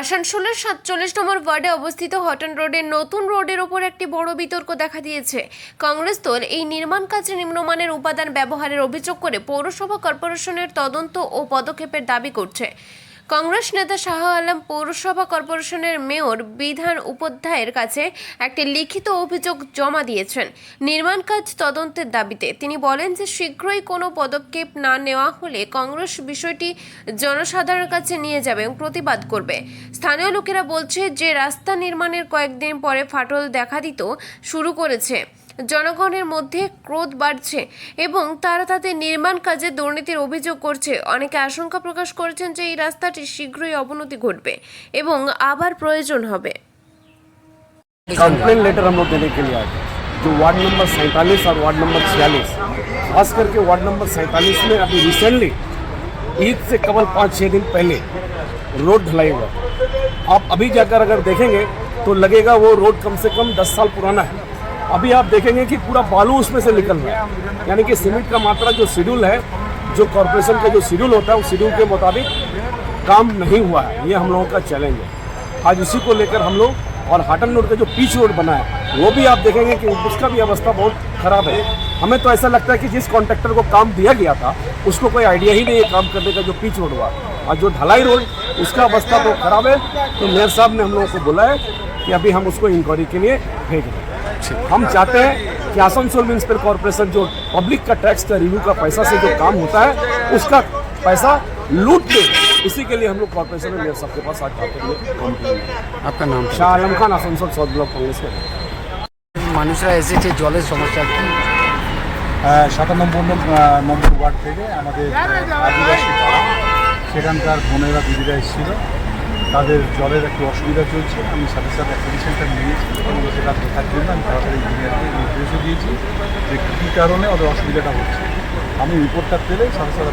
আসানসোলের সাতচল্লিশ নম্বর ওয়ার্ডে অবস্থিত হটন রোডের নতুন রোডের ওপর একটি বড় বিতর্ক দেখা দিয়েছে। কংগ্রেস দল এই নির্মাণ কাজে নিম্নমানের উপাদান ব্যবহারের অভিযোগ করে পৌরসভা কর্পোরেশনের তদন্ত ও পদক্ষেপের দাবি করছে। কংগ্রেস নেতা শাহ আলম পৌরসভা কর্পোরেশনের মেয়র বিধান উপাধ্যায়ের কাছে একটি লিখিত অভিযোগ জমা দিয়েছেন। নির্মাণ কাজ তদন্তের দাবিতে তিনি বলেন যে শীঘ্রই কোনো পদক্ষেপ না নেওয়া হলে কংগ্রেস বিষয়টি জনসাধারণের কাছে নিয়ে যাবে এবং প্রতিবাদ করবে। স্থানীয় লোকেরা বলছে যে রাস্তা নির্মাণের কয়েকদিন পরে ফাটল দেখা দিত শুরু করেছে। জনগণের মধ্যে ক্রোধ বাড়ছে এবং তারা তাদের নির্মাণ কাজে দুর্নীতির অভিযোগ করছে অনেকে আশঙ্কা প্রকাশ করেছেন যে এই রাস্তাটি শীঘ্রই অবনতি ঘটবে এবং আবার প্রয়োজন হবে कंप्लेन लेटर हम लोग देने के लिए आए थे जो वार्ड नंबर सैंतालीस और वार्ड नंबर छियालीस खास करके वार्ड नंबर सैंतालीस में अभी रिसेंटली ईद से केवल पाँच छः दिन पहले रोड ढलाई हुआ आप अभी जाकर अगर देखेंगे तो लगेगा वो रोड कम से कम दस साल पुराना है अभी आप देखेंगे कि पूरा बालू उसमें से निकल रहा है। यानी कि सीमेंट का मात्रा जो शेड्यूल है, जो कॉरपोरेशन का जो शेड्यूल होता है, उस शेड्यूल के मुताबिक काम नहीं हुआ है। ये हम लोगों का चैलेंज है। आज इसी को लेकर हम लोग और हाटन रोड का जो पीच रोड बना है, वो भी आप देखेंगे कि उसका भी अवस्था बहुत खराब है। हमें तो ऐसा लगता है कि जिस कॉन्ट्रैक्टर को काम दिया गया था, उसको कोई आइडिया ही नहीं है काम करने का जो पीच रोड हुआ। और जो ढलाई रोड उसका अवस्था तो खराब है। तो मेयर साहब ने हम लोगों को बोला है कि अभी हम उसको इंक्वायरी के लिए भेज रहे हैं हम चाहते हैं कि आसनसोल म्यूनसिपल कॉरपोरेशन जो पब्लिक का टैक्स का रिव्यू का पैसा से जो काम होता है उसका पैसा लूट दे इसी के लिए हम लोग कॉरपोरेशन में मेयर साहब के पास आज जाते हुए कंप्लेन আপনার নাম शाह आलम खान आसनसोल साउथ ब्लॉक कांग्रेस के মানুষরা এসেছে জলের সমস্যা কি সাতানব্বই নম্বর ওয়ার্ড থেকে আমাদের আদিবাসী পাড়া সেখানকার বোনেরা দিদিরা এসেছিল তাদের জলের একটু অসুবিধা চলছে। আমি সাথে সাথে অ্যাপ্লিকেশনটা নিয়েছি এবং সেটা দেখার জন্য আমি তাড়াতাড়ি ইঞ্জিনিয়ারকে নির্দেশও দিয়েছি যে কী কারণে ওদের অসুবিধাটা হচ্ছে। আমি রিপোর্টটা পেলে সাথে সাথে